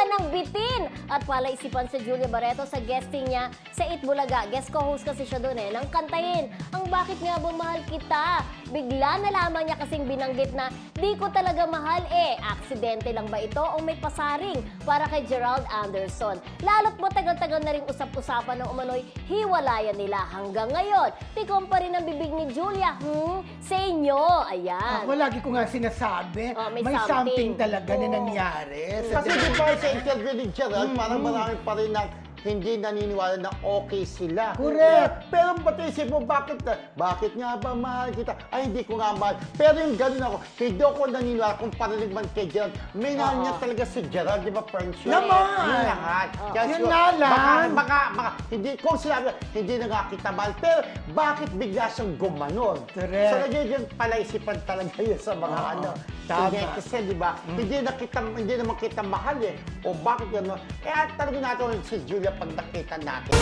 naman ng bitin. At palaisipan si Julia Barreto sa guesting niya sa It Bulaga. Guest co-host kasi siya doon eh, nang kantahin ang Bakit Nga Ba Mahal Kita. Bigla na lamang niya kasing binanggit na di ko talaga mahal eh. Aksidente lang ba ito o may pasaring para kay Gerald Anderson? Lalo't matagal-tagal na rin usap-usapan ng umano'y hiwalayan nila hanggang ngayon. Tikom pa rin ang bibig ni Julia. Hmm, sa inyo. Ayan. Ako lagi ko nga sinasabi, Oh, may may, something. something. talaga na nangyari. Kasi di ba sa interview ni Gerald, parang marami pa rin na hindi naniniwala na okay sila. Correct. Pero ba't isip mo, bakit, bakit nga ba mahal kita? Ay, hindi ko nga mahal. Pero yung ganun ako, hindi ako naniniwala kung parinig man kay Gerald. May mahal niya talaga si Gerald, di ba, friendship? Naman. Yun. Oo. Kaya Yun nga lang. Baka, baka, baka, hindi, kung sinabi, hindi na nga kita mahal. Pero bakit bigla siyang gumanon? Correct. So, nagiging palaisipan talaga yun sa mga Oo. ano. Tama. Kasi di ba, hindi na kita, hindi naman kita mahal eh. O bakit gano'n? Kaya talaga natin si Julia pag nakita natin.